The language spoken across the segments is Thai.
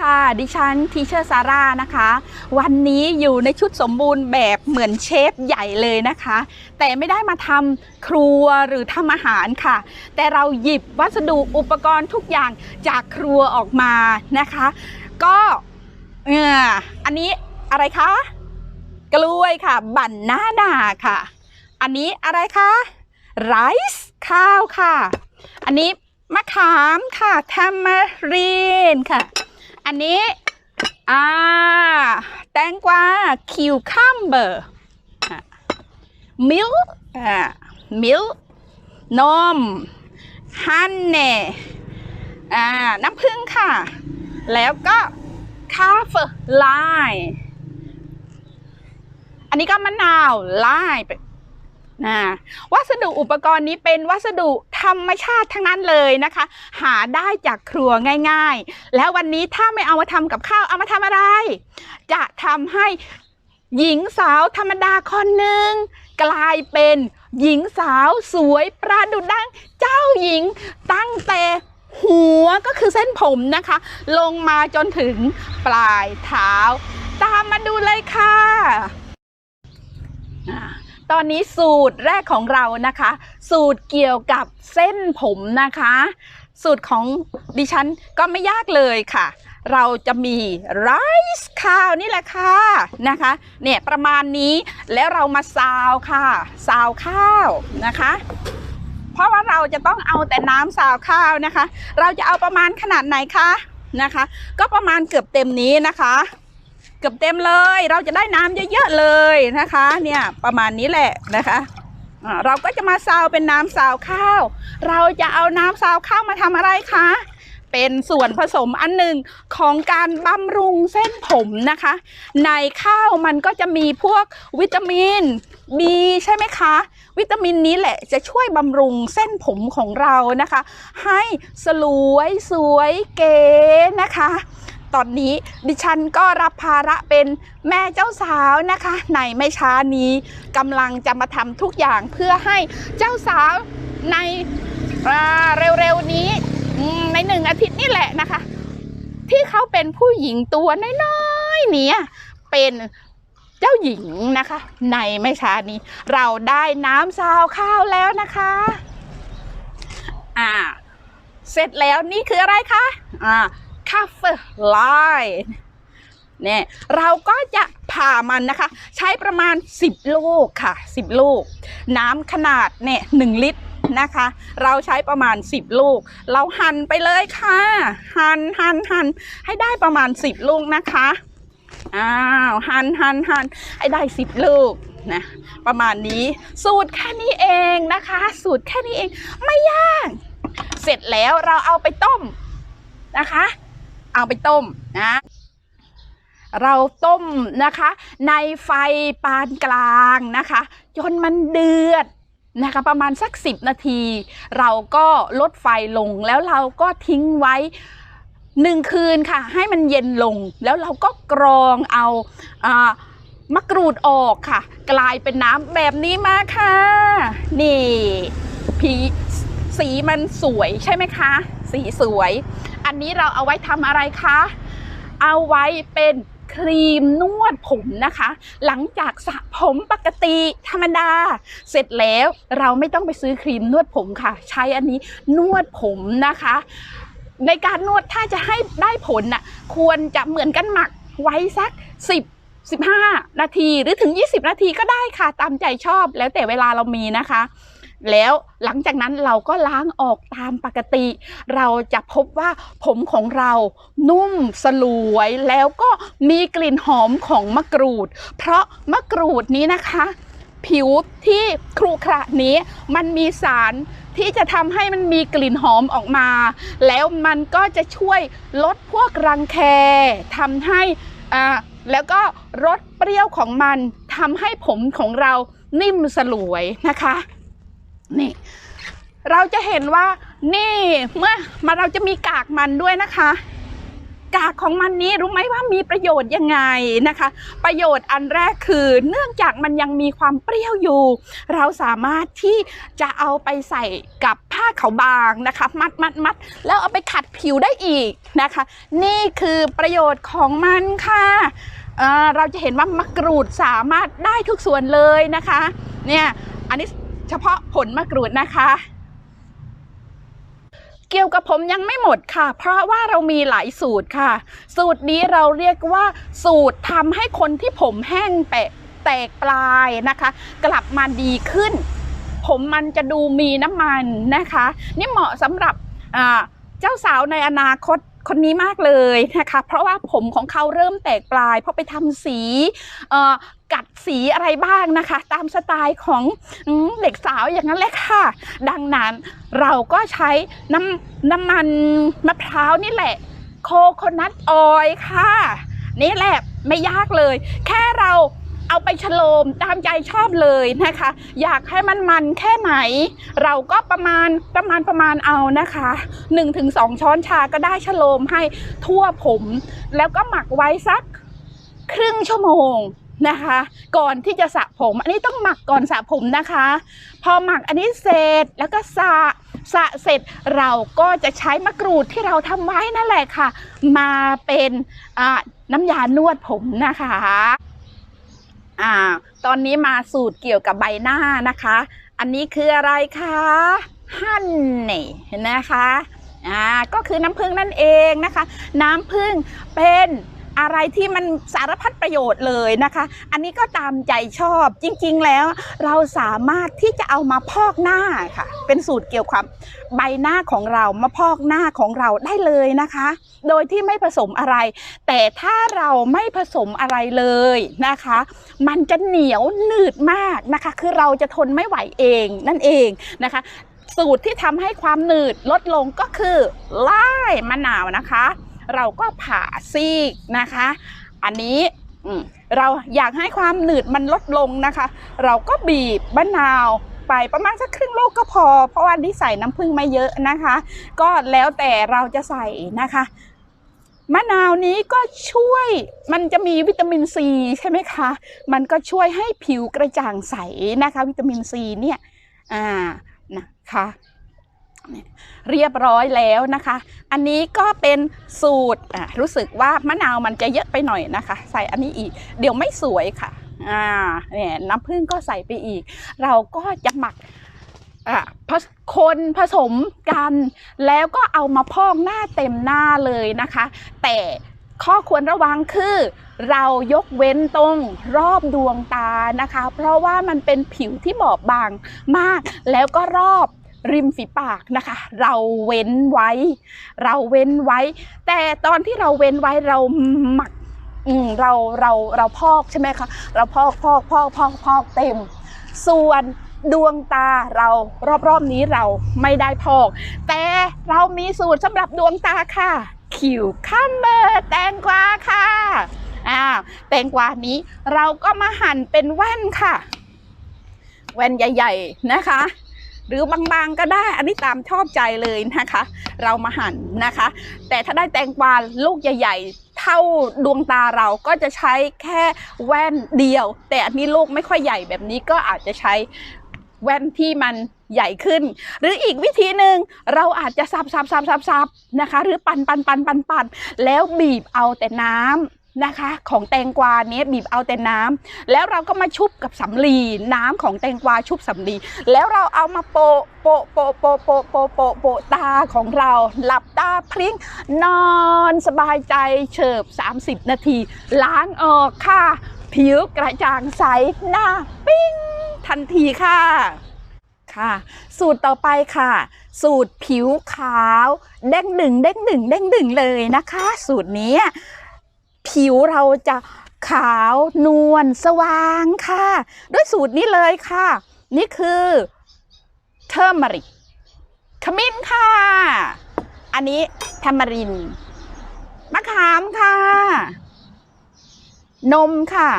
ค่ะ ดิฉันทีเชอร์ซาร่านะคะ วันนี้อยู่ในชุดสมบูรณ์แบบเหมือนเชฟใหญ่เลยนะคะ แต่ไม่ได้มาทำครัวหรือทำอาหารค่ะ แต่เราหยิบวัสดุอุปกรณ์ทุกอย่างจากครัวออกมานะคะ ก็เอออันนี้อะไรคะ กล้วยค่ะ บั่นหน้านาค่ะ อันนี้อะไรคะไรซ์ข้าวค่ะ อันนี้มะขามค่ะแทมมารีนค่ะ อันนี้ อ่า แตงกวาคิวคัมเบอร์มิลอ่ามิลนม ฮันเน่อ่า น้ำผึ้งค่ะ แล้วก็คาเฟอร์ไลน์อันนี้ก็มะนาวไลน์ นะวัสดุอุปกรณ์นี้เป็นวัสดุธรรมชาติทั้งนั้นเลยนะคะ หาได้จากครัวง่าย ๆ แล้ววันนี้ถ้าไม่เอามาทำกับข้าวเอามาทำอะไร จะทำให้หญิงสาวธรรมดาคนหนึ่งกลายเป็นหญิงสาวสวยประดุจดังเจ้าหญิงตั้งแต่หัวก็คือเส้นผมนะคะ ลงมาจนถึงปลายเท้า ตามมาดูเลยค่ะ ตอนนี้สูตรแรกของเรานะคะ สูตรเกี่ยวกับเส้นผมนะคะ สูตรของดิฉันก็ไม่ยากเลยค่ะ เราจะมีไรซ์ข้าวนี่แหละค่ะนะคะเนี่ยประมาณนี้แล้วเรามาซาวค่ะซาวข้าวนะคะ เพราะว่าเราจะต้องเอาแต่น้ำซาวข้าวนะคะ เราจะเอาประมาณขนาดไหนคะนะคะ ก็ประมาณเกือบเต็มนี้นะคะ กือบเต็มเลย เราจะได้น้ำเยอะๆเลยนะคะ เนี่ยประมาณนี้แหละนะคะเราก็จะมาซาวเป็นน้ำซาวข้าว เราจะเอาน้ำซาวข้าวมาทำอะไรคะ เป็นส่วนผสมอันหนึ่งของการบำรุงเส้นผมนะคะ ในข้าวมันก็จะมีพวกวิตามิน B ใช่ไหมคะ วิตามินนี้แหละจะช่วยบำรุงเส้นผมของเรานะคะ ให้สลวยสวยเก๋นะคะ ตอนนี้ ดิฉันก็รับภาระเป็นแม่เจ้าสาวนะคะ ในไม่ช้านี้กำลังจะมาทำทุกอย่างเพื่อให้เจ้าสาวในเร็วๆนี้ในหนึ่งอาทิตย์นี่แหละนะคะ ที่เขาเป็นผู้หญิงตัวน้อยๆเนี้ยเป็นเจ้าหญิงนะคะ ในไม่ช้านี้ เราได้น้ำซาวข้าวแล้วนะคะ อ่า เสร็จแล้วนี่คืออะไรคะ อ่า คาเฟไลน์เนี่ยเราก็จะผ่ามันนะคะ ใช้ประมาณ 10 ลูกค่ะ 10 ลูก น้ำขนาดเนี่ยหนึ่งลิตรนะคะ เราใช้ประมาณ 10 ลูก เราหั่นไปเลยค่ะ หั่นหั่นหั่นให้ได้ประมาณ 10 ลูกนะคะอ้าวหั่นหั่นหั่นให้ได้10ลูกนะประมาณนี้สูตรแค่นี้เองนะคะ สูตรแค่นี้เองไม่ยาก เสร็จแล้วเราเอาไปต้มนะคะ เอาไปต้มนะเราต้มนะคะ ในไฟปานกลางนะคะ จนมันเดือดนะคะ ประมาณสัก 10 นาที เราก็ลดไฟลงแล้วเราก็ทิ้งไว้หนึ่งคืนค่ะ ให้มันเย็นลงแล้วเราก็กรองเอาอามะกรูดออกค่ะ กลายเป็นน้ำแบบนี้มาค่ะ นี่พีสีมันสวยใช่ไหมคะ สีสวย อันนี้เราเอาไว้ทำอะไรคะ เอาไว้เป็นครีมนวดผมนะคะ หลังจากสระผมปกติธรรมดา เสร็จแล้วเราไม่ต้องไปซื้อครีมนวดผมค่ะ ใช้อันนี้นวดผมนะคะ ในการนวดถ้าจะให้ได้ผลน่ะควรจะเหมือนกันหมักไว้สัก 10 15 นาทีหรือถึง 20 นาทีก็ได้ค่ะ ตามใจชอบแล้วแต่เวลาเรามีนะคะ แล้วหลังจากนั้นเราก็ล้างออกตามปกติ เราจะพบว่าผมของเรานุ่มสลวยแล้วก็มีกลิ่นหอมของมะกรูด เพราะมะกรูดนี้นะคะ ผิวที่ครุขระนี้มันมีสารที่จะทำให้มันมีกลิ่นหอมออกมา แล้วมันก็จะช่วยลดพวกรังแคทำให้อ่าแล้วก็รสเปรี้ยวของมันทำให้ผมของเรานิ่มสลวยนะคะ นี่ เราจะเห็นว่านี่เมื่อมาเราจะมีกากมันด้วยนะคะ กากของมันนี้รู้ไหมว่ามีประโยชน์ยังไงนะคะ ประโยชน์อันแรกคือเนื่องจากมันยังมีความเปรี้ยวอยู่ เราสามารถที่จะเอาไปใส่กับผ้าขาวบางนะคะ มัดมัดมัดแล้วเอาไปขัดผิวได้อีกนะคะ นี่คือประโยชน์ของมันค่ะเเราจะเห็นว่ามะกรูดสามารถได้ทุกส่วนเลยนะคะ เนี่ย อันนี้ ฉพาะผลมะกรูดนะคะ เกี่ยวกับผมยังไม่หมดค่ะ เพราะว่าเรามีหลายสูตรค่ะ สูตรนี้เราเรียกว่า สูตรทำให้คนที่ผมแห้งแปะแตกปลายนะคะ กลับมาดีขึ้น ผมมันจะดูมีน้ำมันนะคะ นี่เหมาะสำหรับเจ้าสาวในอนาคต คนนี้มากเลยนะคะเพราะว่าผมของเขาเริ่มแตกปลายเพราะไปทำสีกัดสีอะไรบ้างนะคะ ตามสไตล์ของเด็กสาวอย่างนั้นแหละค่ะ ดังนั้นเราก็ใช้น้ำน้ำมันมะพร้าวนี่แหละโคโคนัทออยค่ะ นี่แหละไม่ยากเลย แค่เรา เอาไปฉโลมตามใจชอบเลยนะคะ อยากให้มันมันแค่ไหน เราก็ประมาณประมาณประมาณเอานะคะ 1-2 ช้อนชาก็ได้ฉโลมให้ทั่วผม แล้วก็หมักไว้สักครึ่งชั่วโมงนะคะ ก่อนที่จะสระผม อันนี้ต้องหมักก่อนสระผมนะคะ พอหมักอันนี้เสร็จแล้วก็สระสระเสร็จเราก็จะใช้มะกรูดที่เราทำไว้นั่นแหละค่ะ มาเป็นน้ำยานวดผมนะคะ อ่า ตอนนี้มาสูตรเกี่ยวกับใบหน้านะคะ อันนี้คืออะไรคะฮันนี่นะคะอ่าก็คือน้ำผึ้งนั่นเองนะคะ น้ำผึ้งเป็น อะไรที่มันสารพัดประโยชน์เลยนะคะ อันนี้ก็ตามใจชอบจริงๆแล้ว เราสามารถที่จะเอามาพอกหน้าค่ะ เป็นสูตรเกี่ยวกับใบหน้าของเรามาพอกหน้าของเราได้เลยนะคะ โดยที่ไม่ผสมอะไร แต่ถ้าเราไม่ผสมอะไรเลยนะคะ มันจะเหนียวหนืดมากนะคะ คือเราจะทนไม่ไหวเองนั่นเองนะคะ สูตรที่ทำให้ความหนืดลดลงก็คือไล่มะนาวนะคะ เราก็ผ่าซีกนะคะ อันนี้เราอยากให้ความหนืดมันลดลงนะคะ เราก็บีบมะนาวไปประมาณสักครึ่งลูกก็พอ เพราะว่านี่ใส่น้ำผึ้งไม่เยอะนะคะ ก็แล้วแต่เราจะใส่นะคะมะนาวนี้ก็ช่วยมันจะมีวิตามินซีใช่ไหมคะ มันก็ช่วยให้ผิวกระจ่างใสนะคะ วิตามินซีเนี่ยอ่านะคะ เรียบร้อยแล้วนะคะ อันนี้ก็เป็นสูตรรู้สึกว่ามะนาวมันจะเยอะไปหน่อยนะคะ ใส่อันนี้อีก เดี๋ยวไม่สวยค่ะอ่าเนี่ยน้ำผึ้งก็ใส่ไปอีก เราก็จะหมักอะคนผสมกัน แล้วก็เอามาพอกหน้าเต็มหน้าเลยนะคะ แต่ข้อควรระวังคือ เรายกเว้นตรงรอบดวงตานะคะ เพราะว่ามันเป็นผิวที่บอบบางมาก แล้วก็รอบ ริมฝีปากนะคะ เราเว้นไว้ เราเว้นไว้ แต่ตอนที่เราเว้นไว้เราหมักอืเราเราเราพอกใช่ไหมคะเราพอกพอกพอกพอกพอกเต็ม ส่วนดวงตาเรารอบๆนี้เราไม่ได้พอก แต่เรามีสูตรสำหรับดวงตาค่ะ คิวคัมเบอร์แตงกวาค่ะอ้าแตงกวานี้เราก็มาหั่นเป็นแว่นค่ะ แว่นใหญ่ ๆนะคะ หรือบางๆก็ได้อันนี้ตามชอบใจเลยนะคะ เรามาหั่นนะคะ แต่ถ้าได้แตงกวาลูกใหญ่ ๆ เท่าดวงตาเราก็จะใช้แค่แว่นเดียว แต่อันนี้ลูกไม่ค่อยใหญ่แบบนี้ก็อาจจะใช้แว่นที่มันใหญ่ขึ้น หรืออีกวิธีหนึ่งเราอาจจะสับสับสับสับสับนะคะ หรือปั่นปั่นปั่นปั่นปั่นแล้วบีบเอาแต่น้ำ นะคะ ของแตงกวาเนี้ยบีบเอาแต่น้ำแล้วเราก็มาชุบกับสำลีน้ำของแตงกวาชุบสำลีแล้วเราเอามาโปะโปะโปะโปะโปะโปะโปะโปะตาของเรา หลับตาพลิ้งนอนสบายใจเฉิบ 30 นาที ล้างออกค่ะ ผิวกระจ่างใสหน้าปิ้งทันทีค่ะค่ะ สูตรต่อไปค่ะ สูตรผิวขาวเด้งดึงเด้งดึงเด้งดึงเลยนะคะ สูตรนี้ ผิวเราจะขาวนวลสว่างค่ะ ด้วยสูตรนี้เลยค่ะ นี่คือเทอร์มาริกขมิ้นค่ะ อันนี้ทามาริน มะขามค่ะ นมค่ะ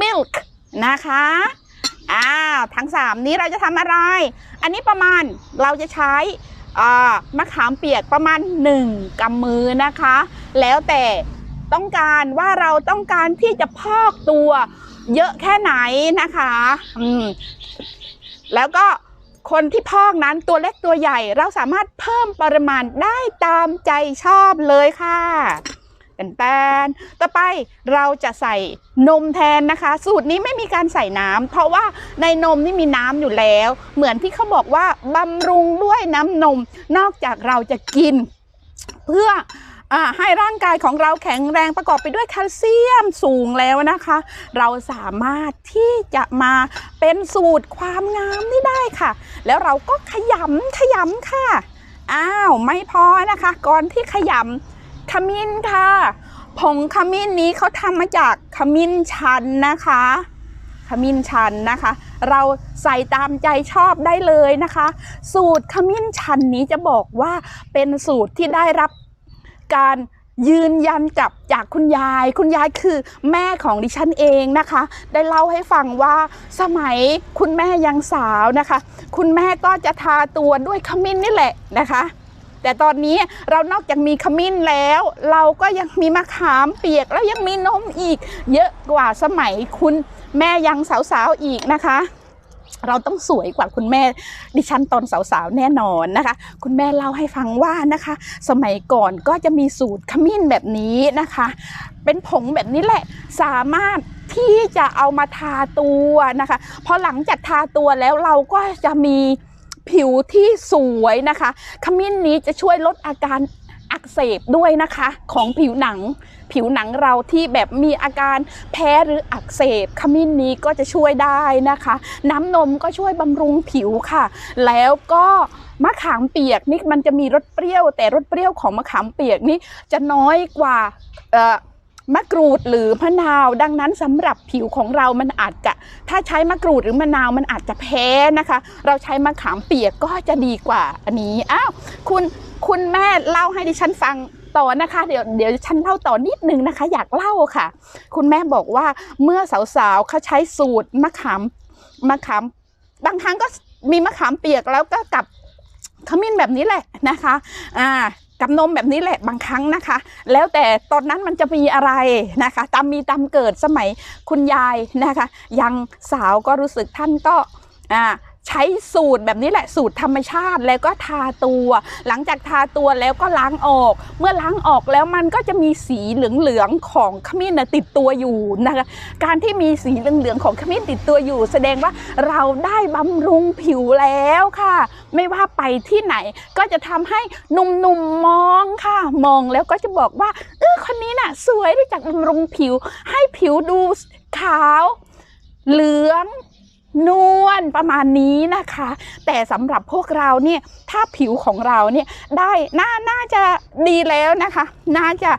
milk นะคะอ้าวทั้งสามนี้เราจะทำอะไร อันนี้ประมาณเราจะใช้มะขามเปียกประมาณ 1กำมือนะคะ แล้วแต่ ต้องการว่าเราต้องการที่จะพอกตัวเยอะแค่ไหนนะคะอืมแล้วก็คนที่พอกนั้นตัวเล็กตัวใหญ่เราสามารถเพิ่มปริมาณได้ตามใจชอบเลยค่ะแตนแตนต่อไปเราจะใส่นมแทนนะคะ สูตรนี้ไม่มีการใส่น้ำเพราะว่าในนมนี่มีน้ำอยู่แล้ว เหมือนที่เขาบอกว่าบำรุงด้วยน้ำนม นอกจากเราจะกิน เพื่อ ให้ร่างกายของเราแข็งแรงประกอบไปด้วยแคลเซียมสูงแล้วนะคะ เราสามารถที่จะมาเป็นสูตรความงามนี่ได้ค่ะ แล้วเราก็ขยำขยำค่ะ อ้าวไม่พอนะคะ ก่อนที่ขยำขมิ้นค่ะผงขมิ้นนี้เขาทำมาจากขมิ้นชันนะคะขมิ้นชันนะคะ เราใส่ตามใจชอบได้เลยนะคะ สูตรขมิ้นชันนี้จะบอกว่าเป็นสูตรที่ได้รับ การยืนยันกับจากคุณยาย คุณยายคือแม่ของดิฉันเองนะคะ ได้เล่าให้ฟังว่าสมัยคุณแม่ยังสาวนะคะ คุณแม่ก็จะทาตัวด้วยขมิ้นนี่แหละนะคะ แต่ตอนนี้เรานอกจากมีขมิ้นแล้ว เราก็ยังมีมะขามเปียกแล้วยังมีนมอีก เยอะกว่าสมัยคุณแม่ยังสาวๆอีกนะคะ เราต้องสวยกว่าคุณแม่ดิฉันตอนสาวๆแน่นอนนะคะ คุณแม่เล่าให้ฟังว่านะคะ สมัยก่อนก็จะมีสูตรขมิ้นแบบนี้นะคะ เป็นผงแบบนี้แหละสามารถที่จะเอามาทาตัวนะคะพอหลังจากทาตัวแล้วเราก็จะมีผิวที่สวยนะคะ ขมิ้นนี้จะช่วยลดอาการ อักเสบด้วยนะคะ ของผิวหนัง ผิวหนังเราที่แบบมีอาการแพ้หรืออักเสบขมิ้นนี้ก็จะช่วยได้นะคะ น้ำนมก็ช่วยบำรุงผิวค่ะ แล้วก็มะขามเปียกนี่มันจะมีรสเปรี้ยว แต่รสเปรี้ยวของมะขามเปียกนี่จะน้อยกว่ามะกรูดหรือมะนาวดังนั้นสำหรับผิวของเรามันอาจจะ ถ้าใช้มะกรูดหรือมะนาวมันอาจจะแพ้นะคะ เราใช้มะขามเปียกก็จะดีกว่าอันนี้อ้าวคุณ คุณแม่เล่าให้ดิฉันฟังต่อนะคะ เดี๋ยวเดี๋ยวฉันเล่าต่อนิดนึงนะคะ อยากเล่าค่ะ คุณแม่บอกว่าเมื่อสาวๆเขาใช้สูตรมะขามมะขามบางครั้งก็มีมะขามเปียกแล้วก็กับขมิ้นแบบนี้แหละนะคะอ่ากับนมแบบนี้แหละบางครั้งนะคะ แล้วแต่ตอนนั้นมันจะมีอะไรนะคะตามมีตามเกิดสมัยคุณยายนะคะ ยังสาวก็รู้สึกท่านก็อ่า ใช้สูตรแบบนี้แหละสูตรธรรมชาติแล้วก็ทาตัว หลังจากทาตัวแล้วก็ล้างออก เมื่อล้างออกแล้วมันก็จะมีสีเหลืองๆของขมิ้นติดตัวอยู่นะคะการที่มีสีเหลืองๆของขมิ้นติดตัวอยู่ แสดงว่าเราได้บำรุงผิวแล้วค่ะ ไม่ว่าไปที่ไหนก็จะทำให้หนุ่มๆมมองค่ะ มองแล้วก็จะบอกว่าเออคนนี้น่ะ สวยรู้จักบำรุงผิว ให้ผิวดูขาว เหลือง นวลประมาณนี้นะคะ แต่สำหรับพวกเราเนี่ยถ้าผิวของเราเนี่ยได้น่าน่าจะดีแล้วนะคะ น่าจะ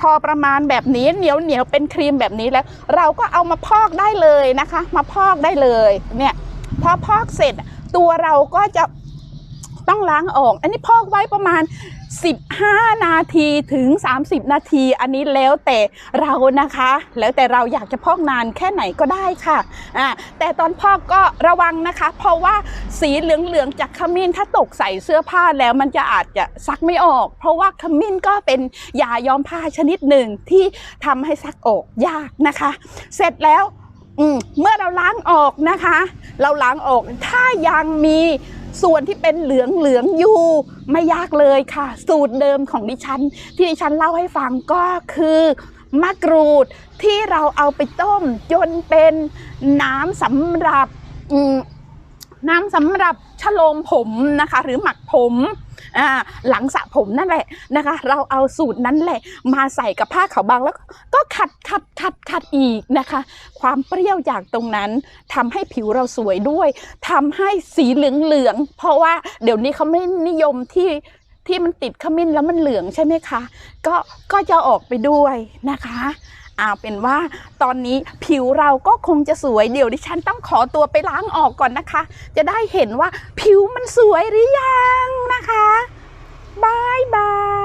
พอประมาณแบบนี้เหนียวเหนียวเป็นครีมแบบนี้แล้ว เราก็เอามาพอกได้เลยนะคะ มาพอกได้เลยเนี่ยพอพอกเสร็จตัวเราก็จะ ต้องล้างออก อันนี้พอกไว้ประมาณ 15 นาทีถึง 30 นาที อันนี้แล้วแต่เรานะคะ แล้วแต่เราอยากจะพอกนานแค่ไหนก็ได้ค่ะอ่าแต่ตอนพอกก็ระวังนะคะ เพราะว่าสีเหลืองๆจากขมิ้นถ้าตกใส่เสื้อผ้าแล้วมันจะอาจจะซักไม่ออก เพราะว่าขมิ้นก็เป็นยาย้อมผ้าชนิดหนึ่งที่ทำให้ซักออกยากนะคะ เสร็จแล้วอมเมื่อเราล้างออกนะคะ เราล้างออกถ้ายังมี ส่วนที่เป็นเหลืองเหลืองอยู่ไม่ยากเลยค่ะ สูตรเดิมของดิฉัน ที่ดิฉันเล่าให้ฟังก็คือมะกรูดที่เราเอาไปต้มจนเป็นน้ำสำหรับน้ำสำหรับชโลมผมนะคะ หรือหมักผม หลังสระผมนั่นแหละนะคะ เราเอาสูตรนั้นแหละ มาใส่กับผ้าขาวบางแล้วก็ขัดขัดขัดขัดอีกนะคะ ความเปรี้ยวจากตรงนั้นทำให้ผิวเราสวยด้วยทำให้สีเหลืองๆเพราะว่าเดี๋ยวนี้เขาไม่นิยมที่ที่มันติดขมิ้นแล้วมันเหลืองใช่ไหมคะ ก็ก็จะออกไปด้วยนะคะ เอาเป็นว่าตอนนี้ผิวเราก็คงจะสวยเดี๋ยวดิฉันต้องขอตัวไปล้างออกก่อนนะคะ จะได้เห็นว่าผิวมันสวยหรือยังนะคะบายบาย